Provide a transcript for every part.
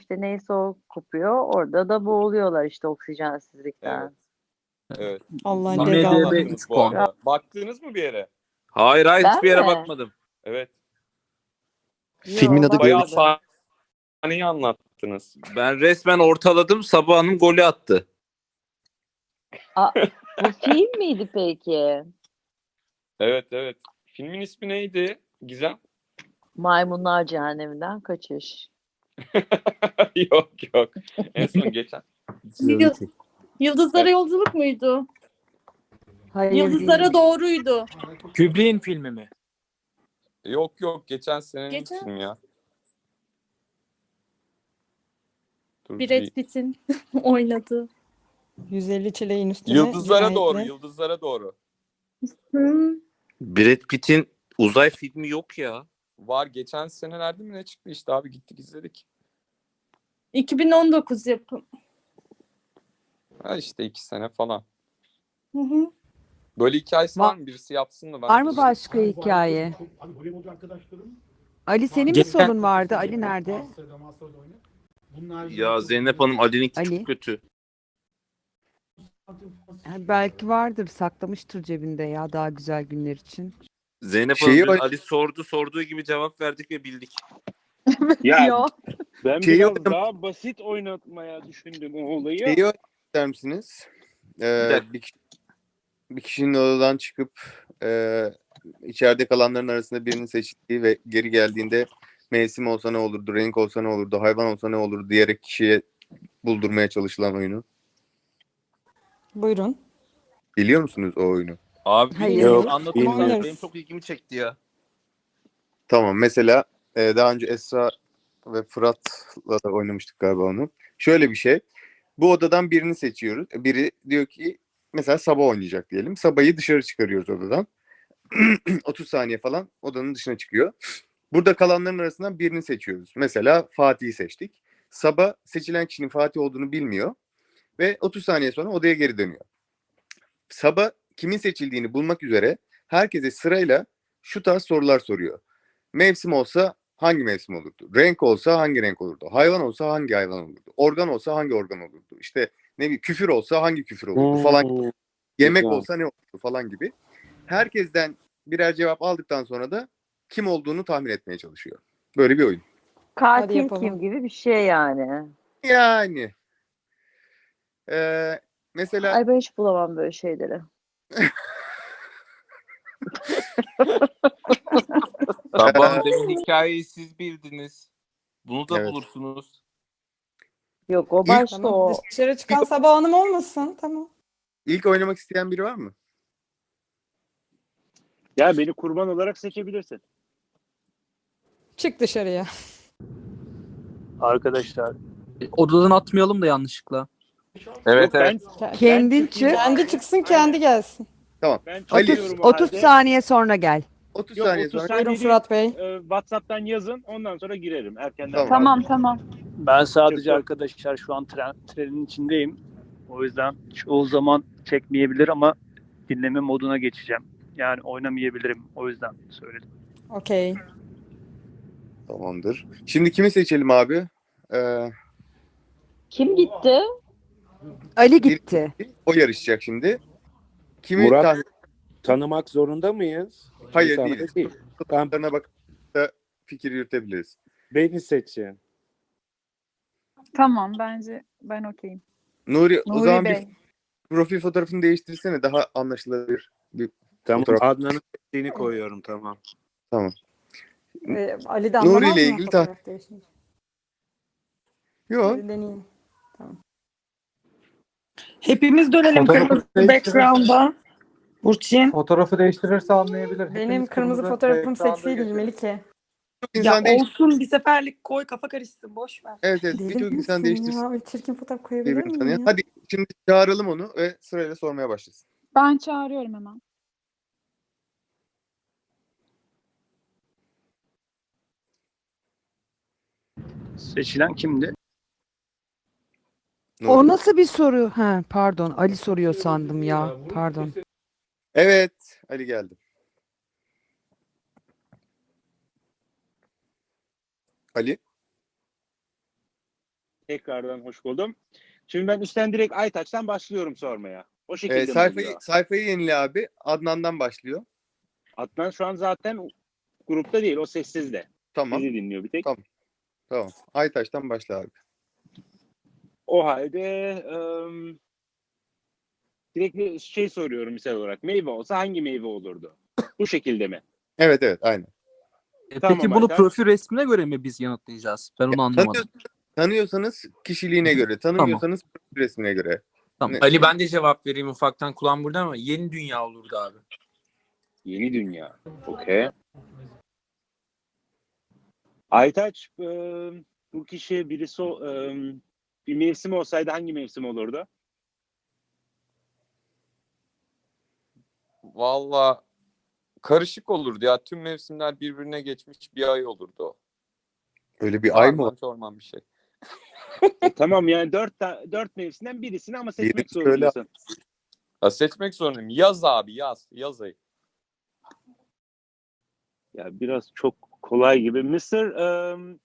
işte neyse o kopuyor. Orada da boğuluyorlar işte oksijensizlikten. Evet. Evet. Allah'ın IMDb cezaları. Baktınız mı bir yere? Hayır hayır Ben hiçbir yere mi? bakmadım. Evet. Filmin adı Bayağı bakmadım. sahneyi anlattınız. Ben resmen ortaladım. Sabah Hanım golü attı. Bu film miydi peki? Evet evet. Filmin ismi neydi? Gizem? Maymunlar Cehenneminden Kaçış. yok yok. En son geçen. Yıldız- Yıldızlara yolculuk muydu? Hayır Yıldızlara değil. doğruydu. Kubrick'in filmi mi? Yok yok geçen senenin Geçen- film ya. Dur, Brad bir- Pitt'in oynadığı. 150 çileğin üstüne. Yıldızlara doğru, cinayetle- yıldızlara doğru. Hmm. Brad Pitt'in uzay filmi yok ya. Var geçen senelerde mi ne çıktı işte abi gittik izledik. 2019 yapım. Ha işte iki sene falan. Hı hı. Böyle hikayesi Var- var mı? Birisi yapsın da ben. Var mı başka hikaye? Ali senin bir sorun vardı. Ali nerede? Ya Zeynep Hanım Ali'ninki Ali. çok kötü. Belki vardır. Saklamıştır cebinde ya daha güzel günler için. Zeynep Şeyi Hanım dün Ali sordu sorduğu gibi cevap verdik ve bildik. Ya Yok. ben Şeyi biraz oynadım. daha basit oynatmaya düşündüm o olayı. Şeyi ister misiniz? Ee, dakika. bir, kişi- bir kişinin odadan çıkıp e, içeride kalanların arasında birini seçtiği ve geri geldiğinde mevsim olsa ne olurdu, renk olsa ne olurdu, hayvan olsa ne olurdu diyerek kişiye buldurmaya çalışılan oyunu. Buyurun. Biliyor musunuz o oyunu? Abi Hayır. bilmiyorum. Yok, anlatırsanız bilmiyoruz. benim çok ilgimi çekti ya. Tamam. Mesela e, daha önce Esra ve Fırat'la da oynamıştık galiba onu. Şöyle bir şey. Bu odadan birini seçiyoruz. Biri diyor ki mesela Sabah oynayacak diyelim. Sabah'ı dışarı çıkarıyoruz odadan. 30 saniye falan odanın dışına çıkıyor. Burada kalanların arasından birini seçiyoruz. Mesela Fatih'i seçtik. Sabah seçilen kişinin Fatih olduğunu bilmiyor ve 30 saniye sonra odaya geri dönüyor. Sabah kimin seçildiğini bulmak üzere herkese sırayla şu tarz sorular soruyor. Mevsim olsa hangi mevsim olurdu? Renk olsa hangi renk olurdu? Hayvan olsa hangi hayvan olurdu? Organ olsa hangi organ olurdu? İşte ne bileyim küfür olsa hangi küfür olurdu falan. Hmm, Yemek güzel. olsa ne olurdu falan gibi. Herkesten birer cevap aldıktan sonra da kim olduğunu tahmin etmeye çalışıyor. Böyle bir oyun. Katil kim gibi bir şey yani. Yani. Ee, mesela Ay ben hiç bulamam böyle şeyleri. Sabah demin hikayeyi siz bildiniz. Bunu da Evet. bulursunuz. Yok o başta Tamam. o. Dışarı çıkan Sabah Hanım olmasın. Tamam. ilk oynamak isteyen biri var mı? Ya beni kurban olarak seçebilirsin. Çık dışarıya. Arkadaşlar. Odadan atmayalım da yanlışlıkla. Evet Yok, evet. ben, Kendin çık. Kendi çıksın kendi gelsin. ben Ali, çıkıyorum o 30 halde. saniye sonra gel. 30 Yok, saniye 30 sonra saniye Buyurun Fırat Bey. e, WhatsApp'tan yazın ondan sonra girerim erkenden. Tamam. Tamam tamam. Ben sadece Çok- arkadaşlar şu an tren, trenin içindeyim. O yüzden çoğu zaman çekmeyebilir ama dinleme moduna geçeceğim. Yani oynamayabilirim. O yüzden söyledim. Okey. Tamamdır. Şimdi kimi seçelim abi? Ee, Kim gitti? Ali gitti. o yarışacak şimdi. Kimi Murat- tahmin Tanımak zorunda mıyız? Hayır, İnsanları değiliz. Değil. Tamam, ettiklerine bakıp da fikir yürütebiliriz. beni seçin. Tamam bence ben okeyim. Nuri, o Nuri zaman Bey. bir profil fotoğrafını değiştirsene daha anlaşılabilir. Bir Tamam, Fotoğraf- Adnan'ın seçtiğini koyuyorum tamam. Ee, Ali de Nuri ile ilgili ta-? Yok. Bir deneyeyim. Hepimiz dönelim Fotoğrafı kırmızı değiştirin. background'a. Burçin. Fotoğrafı değiştirirse anlayabilir. Benim Hepimiz kırmızı kırmızı fotoğrafım ekranda seksi değil geçelim. Melike. Ya insan değiş- olsun bir seferlik koy kafa karışsın boş ver. Evet evet Deli birçok insan misin değiştirsin ya? Çirkin fotoğraf koyabilir birbirini miyim tanıyan. ya? Hadi şimdi çağıralım onu ve sırayla sormaya başlasın. Ben çağırıyorum hemen. Seçilen kimdi? O nasıl bir soru? Ha, pardon. Ali soruyor sandım ya. Pardon. Evet Ali geldi. Ali Tekrardan hoş buldum. Şimdi ben üstten direkt Aytaç'tan başlıyorum sormaya. O şekilde Ee, mi sayfayı, oluyor? sayfayı yenile abi. Adnan'dan başlıyor. Adnan şu an zaten grupta değil. O sessizde. Tamam. Bizi dinliyor bir tek. Tamam. Tamam. Aytaç'tan başla abi. O halde ım, direkt şey soruyorum misal olarak. Meyve olsa hangi meyve olurdu? Bu şekilde mi? Evet evet aynen. E, Tamam, Peki bunu Aytaç. profil resmine göre mi biz yanıtlayacağız? Ben onu anlamadım. Tanıyor- tanıyorsanız kişiliğine göre, tanımıyorsanız resmine göre. Tamam. Ne- Ali ben de cevap vereyim ufaktan kulağım burada ama yeni dünya olurdu abi. Yeni dünya. Okey. Aytaç ım, bu kişi birisi o- ım, bir mevsim olsaydı hangi mevsim olurdu? Valla karışık olurdu ya. Tüm mevsimler birbirine geçmiş bir ay olurdu o. Öyle bir ay mı Orman bir şey. E, tamam yani dört, ta- dört mevsimden birisini ama seçmek söyle. zorundasın. Ya seçmek zorundayım. Yaz abi yaz. Yaz ayı. Ya biraz çok kolay gibi. Mısır ım,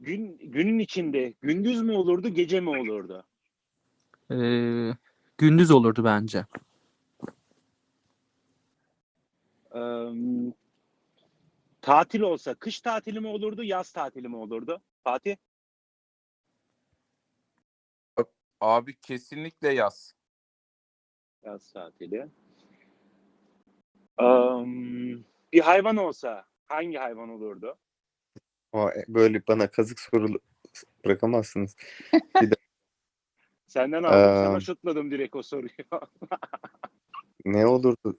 gün günün içinde gündüz mü olurdu, gece mi olurdu? Ee, gündüz olurdu bence. Im, tatil olsa kış tatili mi olurdu, yaz tatili mi olurdu? Fatih? Abi kesinlikle yaz. Yaz tatili. Im, bir hayvan olsa hangi hayvan olurdu? Ama böyle bana kazık soru bırakamazsınız. Senden aldım. Ee, Sana şutladım direkt o soruyu. Ne olurdu?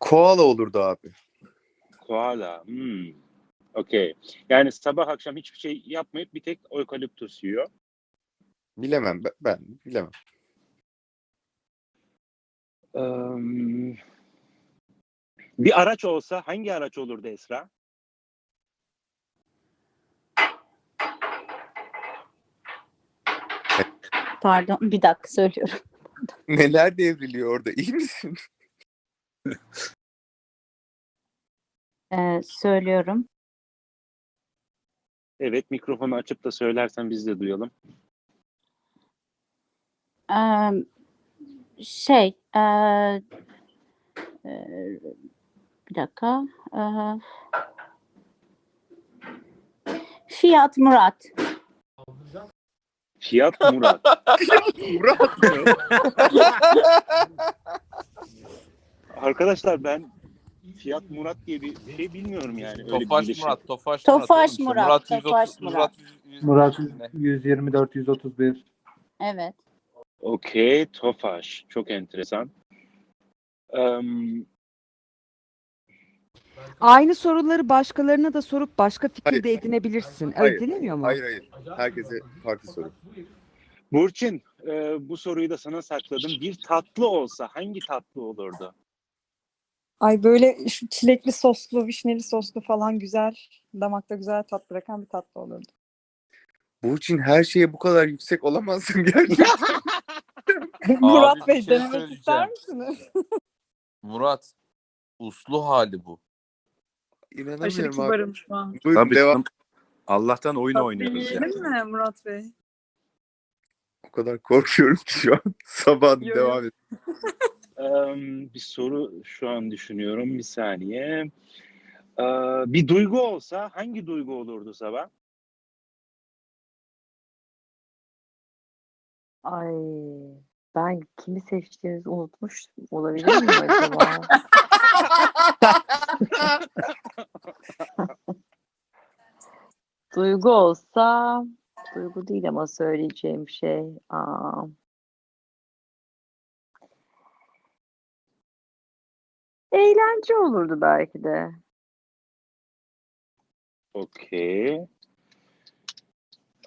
Koala olurdu abi. Koala. Hmm. Okey. Yani sabah akşam hiçbir şey yapmayıp bir tek eukaliptus yiyor. Bilemem ben, ben bilemem. Im, bir araç olsa hangi araç olurdu Esra? Pardon bir dakika söylüyorum. Neler devriliyor orada iyi misin? Ee, söylüyorum. Evet mikrofonu açıp da söylersen biz de duyalım. Ee, şey ee, ee, bir dakika. Ee, Fiat Murat. Fiat Murat. Murat mı? Arkadaşlar ben Fiat Murat diye bir şey bilmiyorum yani. Öyle bir Tofaş bileşik. Murat, Tofaş, Tofaş. Murat, Murat, Tofaş 130, Murat. Murat, 100, Murat ne? 124 131. Evet. Okey, Tofaş. Çok enteresan. Im, Aynı soruları başkalarına da sorup başka fikir Hayır. de edinebilirsin. Hayır. Öyle denemiyor mu? Hayır hayır. Herkese farklı soru. Burçin, e, bu soruyu da sana sakladım. Bir tatlı olsa hangi tatlı olurdu? Ay böyle şu çilekli soslu, vişneli soslu falan güzel, damakta güzel tat bırakan bir tatlı olurdu. Burçin her şeye bu kadar yüksek olamazsın gerçekten. Murat bir Bey şey denemek ister misiniz? Murat. Uslu hali bu. Aşırı İnanamıyorum abi. kibarım şu an. Buyurun Tabii devam. canım. Allah'tan oyun Tatlı oynuyoruz ya. yiyelim mi Murat Bey? O kadar korkuyorum ki şu an. Sabah devam et. Im, bir soru şu an düşünüyorum. Bir saniye. Ee, bir duygu olsa hangi duygu olurdu sabah? Ay ben kimi seçtiğinizi unutmuş olabilir miyim acaba? Duygu olsa duygu değil ama söyleyeceğim şey. Aa. Eğlence olurdu belki de. Okey.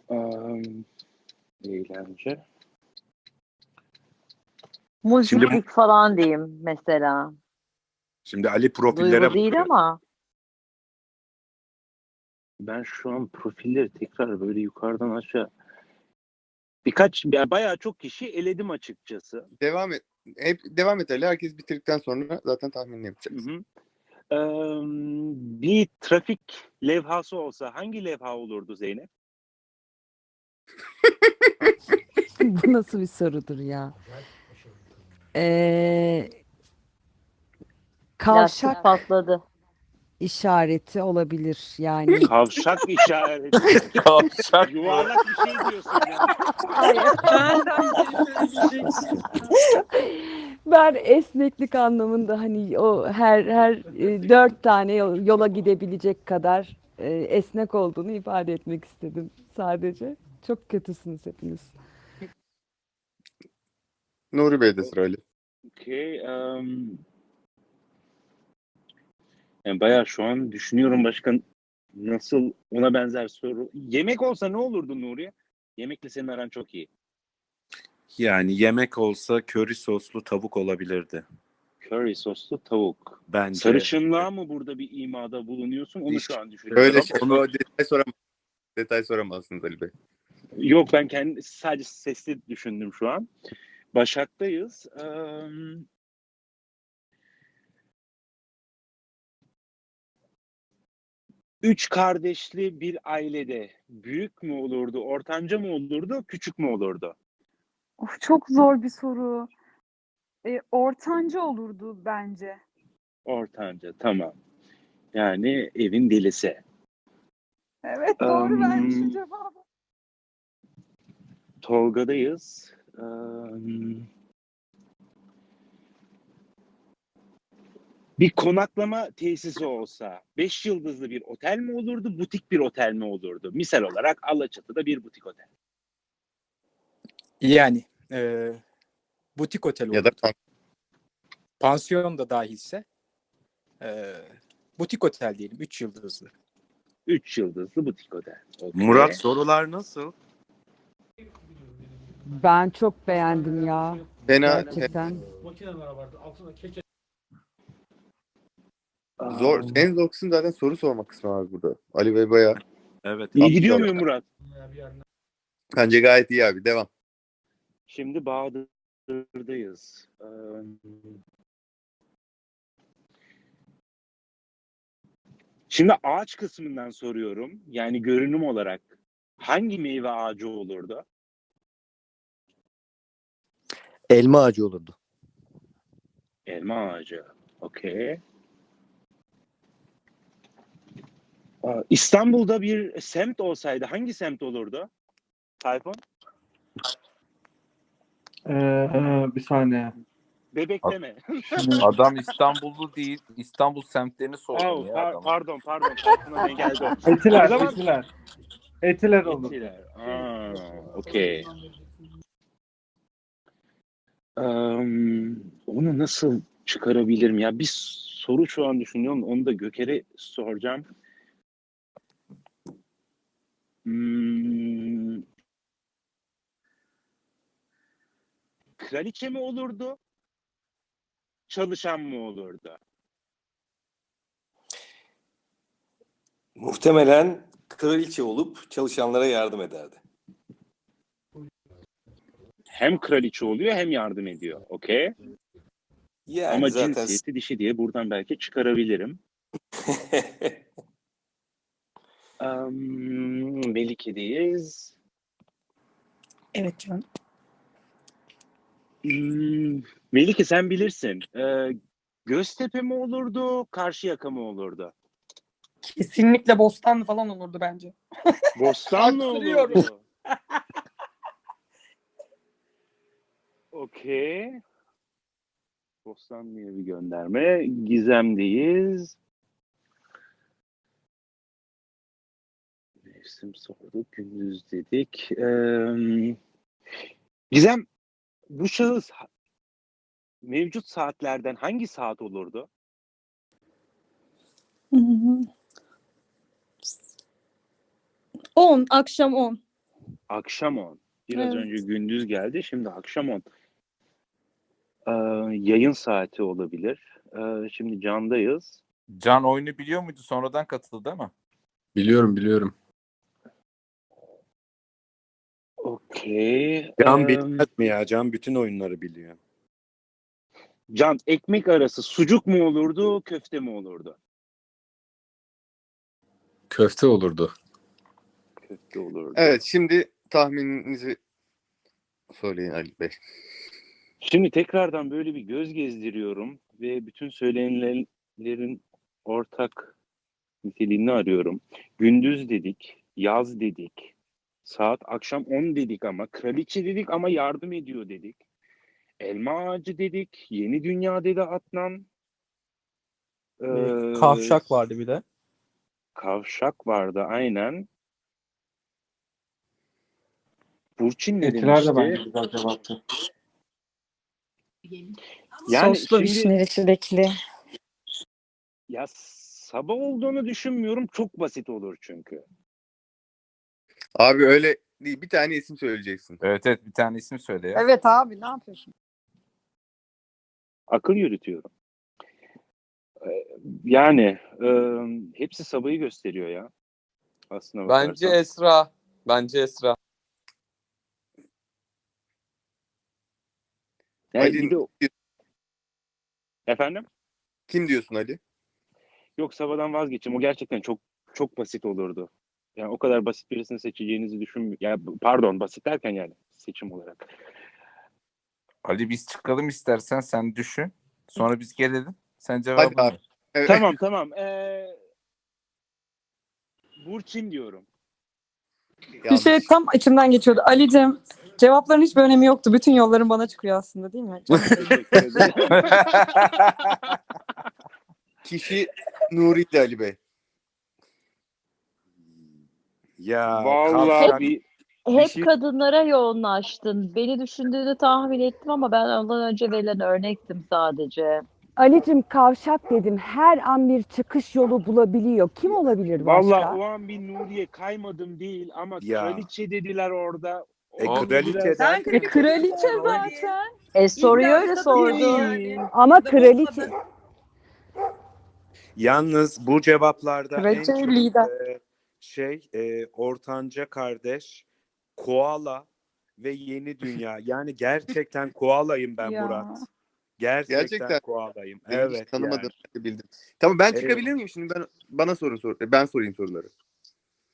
Um, eğlence. Muziplik falan diyeyim mesela. Şimdi Ali profillere Duygu değil bakıyor. ama Ben şu an profilleri tekrar böyle yukarıdan aşağı birkaç yani bayağı çok kişi eledim açıkçası. Devam et. Hep devam et Ali. Herkes bitirdikten sonra zaten tahminini yapacağız. Hı hı. Em, bir trafik levhası olsa hangi levha olurdu Zeynep? Bu nasıl bir sorudur ya? Ee, Lastik kavşak patladı. İşareti olabilir yani. Kavşak işareti. Kavşak. Yuvarlak bir şey diyorsun ya. Ben esneklik anlamında hani o her her e, dört tane yol- yola gidebilecek kadar e, esnek olduğunu ifade etmek istedim sadece. Çok kötüsünüz hepiniz. Nuri Bey'de sıra Ali. Okey. em, yani bayağı şu an düşünüyorum başka nasıl ona benzer soru. Yemek olsa ne olurdu Nuri? Yemekle senin aran çok iyi. Yani yemek olsa köri soslu tavuk olabilirdi. Curry soslu tavuk. Bence. Sarışınlığa mı burada bir imada bulunuyorsun? Onu şu an düşünüyorum. Öyle şey, o detay soram detay soramazsınız Ali Bey. Yok ben kendi sadece sesli düşündüm şu an. Başak'tayız. Em, Üç kardeşli bir ailede büyük mü olurdu, ortanca mı olurdu, küçük mü olurdu? Of çok zor bir soru. E, ortanca olurdu bence. Ortanca, tamam. Yani evin delisi. Evet doğru Em, vermiş cevabı. Tolga'dayız. Em, Bir konaklama tesisi olsa beş yıldızlı bir otel mi olurdu, butik bir otel mi olurdu? Misal olarak Alaçatı'da bir butik otel. Yani e, butik otel olur. Ya da Pansiyon da dahilse e, butik otel diyelim. Üç yıldızlı. Üç yıldızlı butik otel. Okey. Murat sorular nasıl? Ben çok beğendim ya. Fena Gerçekten. Zor en zor kısım zaten soru sormak kısmı abi burada. Ali Bey bayağı Evet. İyi gidiyor muyum Murat? bence gayet iyi abi. Devam. Şimdi Bahadır'dayız. Ee, Şimdi ağaç kısmından soruyorum. Yani görünüm olarak hangi meyve ağacı olurdu? Elma ağacı olurdu. Elma ağacı. Okey. Aa, İstanbul'da bir semt olsaydı hangi semt olurdu? Tayfun? Ee, bir saniye. Bebek deme. Adam İstanbullu değil. İstanbul semtlerini Oh, sordu ya par- adam. pardon pardon. Ne geldi? Etiler, zaman- etiler. Etiler olur. Etiler. Aa, okey. Em, onu nasıl çıkarabilirim ya? Bir soru şu an düşünüyorum. Onu da Göker'e soracağım. Hmm. Kraliçe mi olurdu? Çalışan mı olurdu? Muhtemelen kraliçe olup çalışanlara yardım ederdi. Hem kraliçe oluyor hem yardım ediyor. Okey. Yani Ama zaten cinsiyeti dişi diye buradan belki çıkarabilirim. Um, Melike'deyiz. Evet canım. Hmm, Melike sen bilirsin. Ee, Göztepe mi olurdu, Karşıyaka mı olurdu? Kesinlikle Bostanlı falan olurdu bence. Bostan mı Arttırıyorum. olurdu? Okey. Bostanlı'ya bir gönderme. Gizem'deyiz. Mevsim sorduk, gündüz dedik. Ee, Gizem, bu şahıs mevcut saatlerden hangi saat olurdu? Hı hı. 10, akşam 10. Akşam 10. Biraz Evet. önce gündüz geldi, şimdi akşam 10. Ee, yayın saati olabilir. Ee, şimdi candayız. Can oyunu biliyor muydu? Sonradan katıldı değil mi? Biliyorum biliyorum. Okey. Can bilmez mi ya? Can bütün oyunları biliyor. Can ekmek arası sucuk mu olurdu, köfte mi olurdu? Köfte olurdu. Köfte olurdu. Evet şimdi tahmininizi söyleyin Ali Bey. Şimdi tekrardan böyle bir göz gezdiriyorum ve bütün söylenenlerin ortak niteliğini arıyorum. Gündüz dedik, yaz dedik, saat akşam 10 dedik ama kraliçe dedik ama yardım ediyor dedik. Elma ağacı dedik, yeni dünya dedi Adnan. Ee, Kavşak vardı bir de. Kavşak vardı aynen. Burçin ne Etiler de demişti? bence güzel cevaptı. Yani Soslu şimdi- vişneli çilekli. Ya sabah olduğunu düşünmüyorum. Çok basit olur çünkü. Abi öyle değil. Bir tane isim söyleyeceksin. Evet evet bir tane isim söyle ya. Evet abi ne yapıyorsun? Akıl yürütüyorum. Ee, Yani e, hepsi sabahı gösteriyor ya. Aslında Bence bakarsan. Esra. Bence Esra. Yani Ali- bir de- Efendim? Kim diyorsun Ali? Yok sabahdan vazgeçeyim. O gerçekten çok çok basit olurdu. Yani o kadar basit birisini seçeceğinizi düşünmüyorum. Ya pardon basit derken yani seçim olarak. Ali biz çıkalım istersen sen düşün. Sonra biz gelelim. Sen cevabını abi. ver. Evet. Tamam tamam. Ee, Burçin diyorum. Bir şey tam içimden geçiyordu. Ali'cim cevapların hiçbir önemi yoktu. Bütün yolların bana çıkıyor aslında değil mi? Kişi Nuri'ydi Ali Bey. Ya Vallahi kavşak- bir Hep şey- kadınlara yoğunlaştın. Beni düşündüğünü tahmin ettim ama ben ondan önce verilen örnektim sadece. Ali'cim kavşak dedim. Her an bir çıkış yolu bulabiliyor. Kim olabilir başka? Vallahi o an bir Nuriye kaymadım değil ama Ya. kraliçe dediler orada. E, O kraliçeden biraz- E, kraliçe zaten. E soruyu öyle İddiası sordu. değil yani. Ama kraliçe. Yalnız bu cevaplarda en Kraliçe çok lider. e, şey e, ortanca kardeş, koala ve yeni dünya. Yani gerçekten koalayım ben Ya. Murat. Gerçekten, Gerçekten. koalayım. Beni evet tanımadım. yani. Bildim. Tamam ben Eyvallah. çıkabilir miyim şimdi? Ben bana sorun sor. Ben sorayım soruları.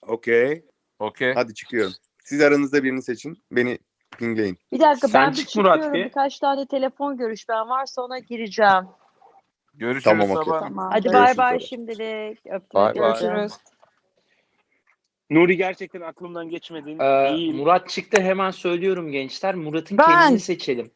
Okey. Okey. Hadi çıkıyorum. Siz aranızda birini seçin. Beni pingleyin. Bir dakika Sen ben bir çık Murat çıkıyorum. bir. Birkaç tane telefon görüşmem var sonra gireceğim. Görüşürüz Tamam, sabah. Tamam. Hadi bay bay şimdilik. Öptüm. Görüşürüz. Nuri gerçekten aklımdan geçmedin. Ee. Murat çıktı hemen söylüyorum gençler. Murat'ın Ben. kendini seçelim.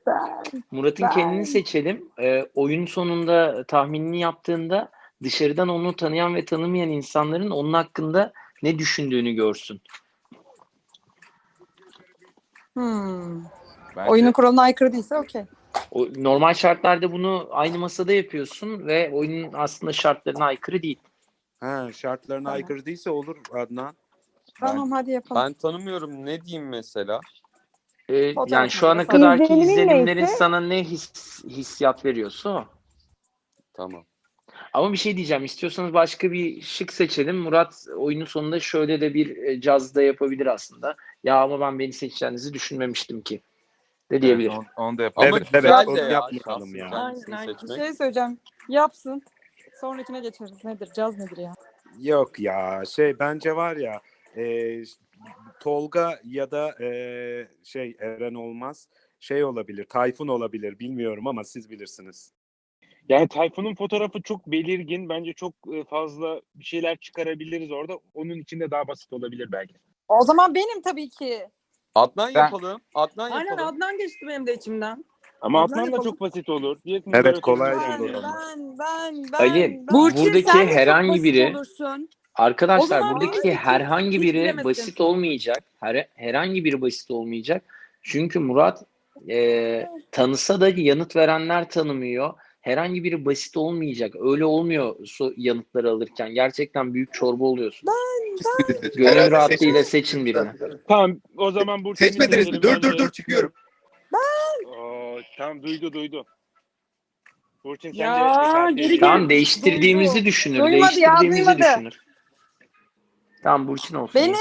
Murat'ın kendini seçelim. Ee, oyun sonunda tahminini yaptığında dışarıdan onu tanıyan ve tanımayan insanların onun hakkında ne düşündüğünü görsün. Hmm. Bence- Oyunun kuralına aykırı değilse okey. O, normal şartlarda bunu aynı masada yapıyorsun ve oyunun aslında şartlarına aykırı değil. Ha, şartlarına Tamam. aykırı değilse olur Adnan. Tamam hadi yapalım. Ben tanımıyorum. Ne diyeyim mesela? Ee, yani şu ana makinesi. kadarki İzlenimin izlenimlerin neyse- sana ne his, hissiyat veriyorsa o. Tamam. Ama bir şey diyeceğim. İstiyorsanız başka bir şık seçelim. Murat oyunun sonunda şöyle de bir e, caz da yapabilir aslında. Ya ama ben beni seçeceğinizi düşünmemiştim ki. De diyebilir. Evet, onu, onu da yapalım. Ama Evet, evet, onu ya. yapmayalım ya. Aynen, kendisini aynen. Bir seçmek. şey söyleyeceğim. Yapsın. Sonrakine geçeriz. Nedir? Caz nedir ya? Yok ya şey bence var ya e, Tolga ya da e, şey Eren olmaz. Şey olabilir, Tayfun olabilir bilmiyorum ama siz bilirsiniz. Yani Tayfun'un fotoğrafı çok belirgin. Bence çok e, fazla bir şeyler çıkarabiliriz orada. Onun için de daha basit olabilir belki. O zaman benim tabii ki. Adnan Ben- yapalım. Adnan Aynen yapalım. Adnan geçti benim de içimden. Ama Adnan Adnan da yapalım. çok basit olur. Evet, kolay olur. Ben, ben, ben. Ali, ben. buradaki herhangi biri- olursun. Arkadaşlar zaman buradaki herhangi hiç biri basit olmayacak. Her, herhangi biri basit olmayacak. Çünkü Murat e, tanısa da yanıt verenler tanımıyor. Herhangi biri basit olmayacak. Öyle olmuyor so- yanıtları alırken. Gerçekten büyük çorba oluyorsun. Gönül Herhalde rahatlığıyla seçim- seçin birini. Tamam o zaman Burçin'i Seçmediniz mi? Dur dur dur çıkıyorum. Oo, tamam duydu duydu. Burçin sen Ya, de geri edin. Tamam değiştirdiğimizi düşünür. Duymadı ya, değiştirdiğimizi duymadı. düşünür. Tamam Burçin olsun. Benim.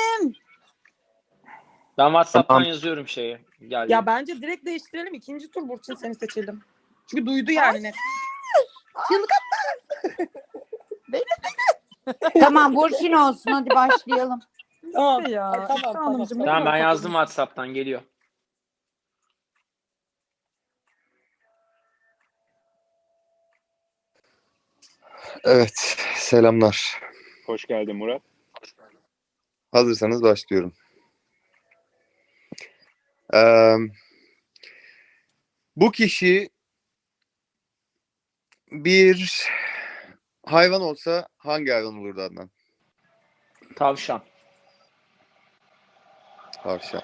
Ben WhatsApp'tan Tamam. yazıyorum şeye. Gel. Ya bence direkt değiştirelim. İkinci tur Burçin seni seçelim. Çünkü duydu yani. net. Tamam Burçin olsun hadi başlayalım. Tamam. Ya. Ay, tamam, tamam. Hanımcığım, Tamam ben yazdım WhatsApp'tan geliyor. Evet, selamlar. Hoş geldin Murat. Hazırsanız başlıyorum. Ee, bu kişi bir hayvan olsa hangi hayvan olurdu Adnan? Tavşan. Tavşan.